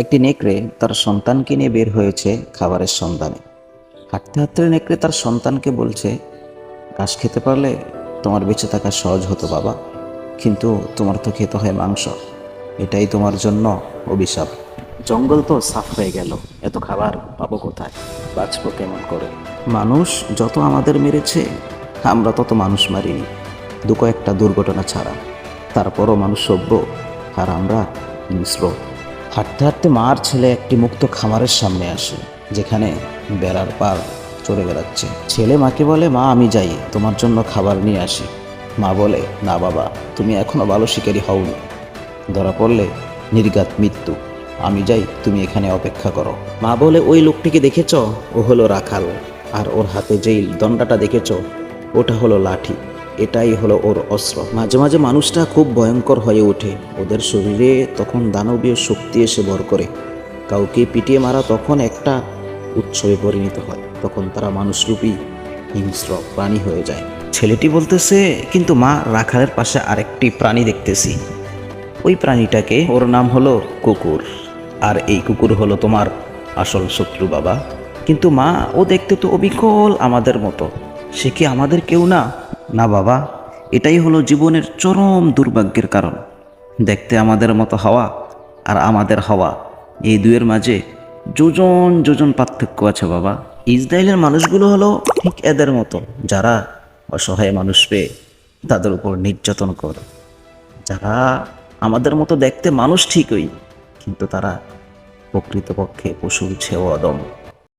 একটি নেকড়ে তার সন্তানকে নিয়ে বের হয়েছে খাবারের সন্ধানে। হাঁটতে হাঁটতে নেকড়ে তার সন্তানকে বলছে, ঘাস খেতে পারলে তোমার বেঁচে থাকা সহজ হতো বাবা, কিন্তু তোমার তো খেতে হয় মাংস। এটাই তোমার জন্য অভিশাপ। জঙ্গল তো সাফ হয়ে গেল, এত খাবার পাবো কোথায়? বাঁচবো কেমন করে? মানুষ যত আমাদের মেরেছে, আমরা তত মানুষ মারিনি। দু কয়েকটা দুর্ঘটনা ছাড়া। তারপরও মানুষ সভ্য, আর আমরা মিশ্র হাঁটতে হাঁটতে মার ছেলে একটি মুক্ত খামারের সামনে আসে, যেখানে বেড়ার পার চড়ে বেড়াচ্ছে। ছেলে মাকে বলে, মা, আমি যাই, তোমার জন্য খাবার নিয়ে আসি। মা বলে, না বাবা, তুমি এখনও ভালো শিকারী হওনি। ধরা পড়লে নির্ঘাত মৃত্যু। আমি যাই, তুমি এখানে অপেক্ষা করো। মা বলে, ওই লোকটিকে দেখেছ? ও হলো রাখাল। আর ওর হাতে যেই দণ্ডাটা দেখেছ, ওটা হলো লাঠি। এটাই হলো ওর অস্ত্র। মাঝে মাঝে মানুষটা খুব ভয়ঙ্কর হয়ে ওঠে। ওদের শরীরে তখন দানবীয় শক্তি এসে ভর করে। কাউকে পিটিয়ে মারা তখন একটা উৎসবে পরিণত হয়। তখন তারা মানুষরূপী হিংস্র প্রাণী হয়ে যায়। ছেলেটি বলতেছে, কিন্তু মা, রাখালের পাশে আরেকটি প্রাণী দেখতেছি। ওই প্রাণীটাকে ওর নাম হলো কুকুর। আর এই কুকুর হলো তোমার আসল শত্রু বাবা। কিন্তু মা, ও দেখতে তো অবিকল আমাদের মতো। সে কি আমাদের কেউ না? না বাবা, এটাই হলো জীবনের চরম দুর্ভাগ্যের কারণ। দেখতে আমাদের মতো হওয়া আর আমাদের হওয়া, এই দুয়ের মাঝে যোজন যোজন পার্থক্য আছে বাবা। ইসরায়েলের মানুষগুলো হলো ঠিক এদের মতো, যারা অসহায় মানুষ পেয়ে তাদের উপর নির্যাতন করে। যারা আমাদের মতো দেখতে মানুষ ঠিকই, কিন্তু তারা প্রকৃতপক্ষে পশুর ছেও অদম